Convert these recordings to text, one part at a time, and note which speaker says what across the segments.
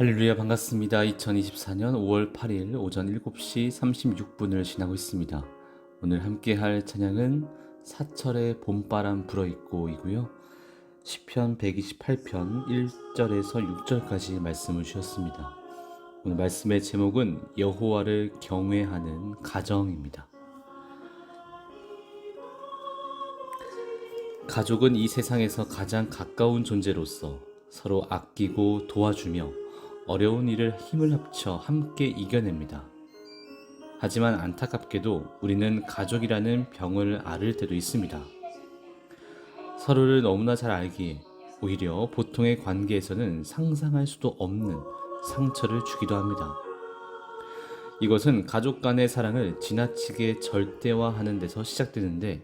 Speaker 1: 할렐루야 반갑습니다. 2024년 5월 8일 오전 7시 36분을 지나고 있습니다. 오늘 함께 할 찬양은 사철의 봄바람 불어있고이고요. 시편 128편 1절에서 6절까지 말씀을 주셨습니다. 오늘 말씀의 제목은 여호와를 경외하는 가정입니다. 가족은 이 세상에서 가장 가까운 존재로서 서로 아끼고 도와주며 어려운 일을 힘을 합쳐 함께 이겨냅니다. 하지만 안타깝게도 우리는 가족이라는 병을 앓을 때도 있습니다. 서로를 너무나 잘 알기에 오히려 보통의 관계에서는 상상할 수도 없는 상처를 주기도 합니다. 이것은 가족 간의 사랑을 지나치게 절대화하는 데서 시작되는데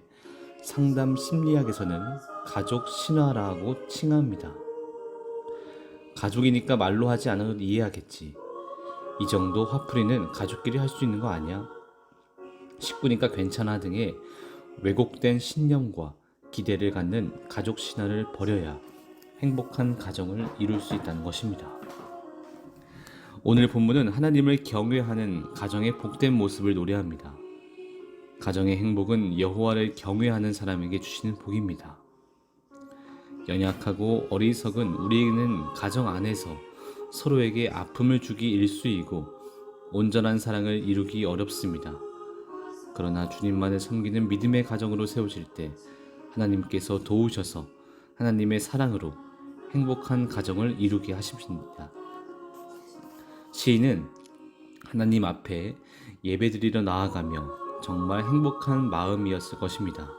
Speaker 1: 상담 심리학에서는 가족 신화라고 칭합니다. 가족이니까 말로 하지 않아도 이해하겠지. 이 정도 화풀이는 가족끼리 할 수 있는 거 아니야? 식구니까 괜찮아 등의 왜곡된 신념과 기대를 갖는 가족 신화를 버려야 행복한 가정을 이룰 수 있다는 것입니다. 오늘 본문은 하나님을 경외하는 가정의 복된 모습을 노래합니다. 가정의 행복은 여호와를 경외하는 사람에게 주시는 복입니다. 연약하고 어리석은 우리는 가정 안에서 서로에게 아픔을 주기 일쑤이고 온전한 사랑을 이루기 어렵습니다. 그러나 주님만을 섬기는 믿음의 가정으로 세워질 때 하나님께서 도우셔서 하나님의 사랑으로 행복한 가정을 이루게 하십니다. 시인은 하나님 앞에 예배드리러 나아가며 정말 행복한 마음이었을 것입니다.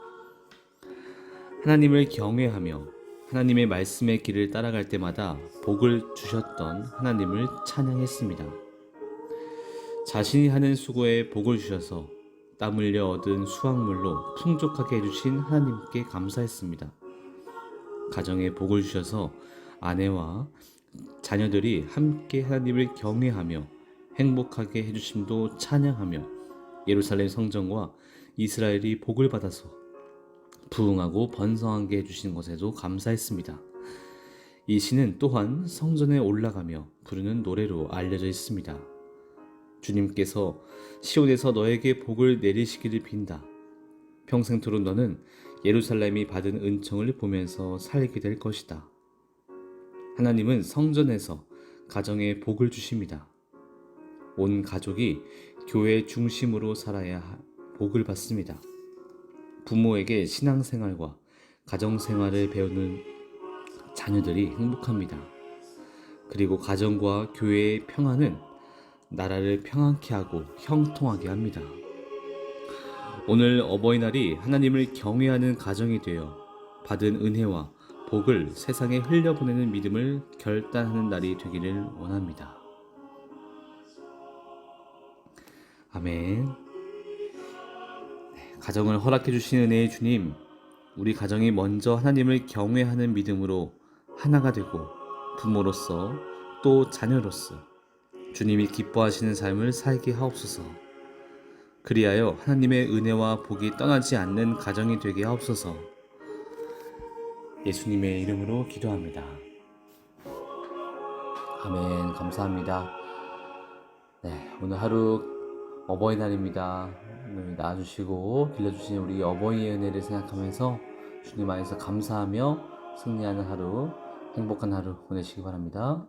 Speaker 1: 하나님을 경외하며 하나님의 말씀의 길을 따라갈 때마다 복을 주셨던 하나님을 찬양했습니다. 자신이 하는 수고에 복을 주셔서 땀 흘려 얻은 수확물로 풍족하게 해주신 하나님께 감사했습니다. 가정에 복을 주셔서 아내와 자녀들이 함께 하나님을 경외하며 행복하게 해주심도 찬양하며 예루살렘 성전과 이스라엘이 복을 받아서 부흥하고 번성하게 해주신 것에도 감사했습니다. 이 시는 또한 성전에 올라가며 부르는 노래로 알려져 있습니다. 주님께서 시온에서 너에게 복을 내리시기를 빈다. 평생토록 너는 예루살렘이 받은 은총을 보면서 살게 될 것이다. 하나님은 성전에서 가정에 복을 주십니다. 온 가족이 교회 중심으로 살아야 복을 받습니다. 부모에게 신앙생활과 가정생활을 배우는 자녀들이 행복합니다. 그리고 가정과 교회의 평안은 나라를 평안케 하고 형통하게 합니다. 오늘 어버이날이 하나님을 경외하는 가정이 되어 받은 은혜와 복을 세상에 흘려보내는 믿음을 결단하는 날이 되기를 원합니다. 아멘. 가정을 허락해 주신 은혜의 주님, 우리 가정이 먼저 하나님을 경외하는 믿음으로 하나가 되고 부모로서 또 자녀로서 주님이 기뻐하시는 삶을 살게 하옵소서. 그리하여 하나님의 은혜와 복이 떠나지 않는 가정이 되게 하옵소서. 예수님의 이름으로 기도합니다. 아멘. 감사합니다. 네, 오늘 하루 어버이날입니다. 오늘 낳아주시고 길러주신 우리 어버이의 은혜를 생각하면서 주님 안에서 감사하며 승리하는 하루, 행복한 하루 보내시기 바랍니다.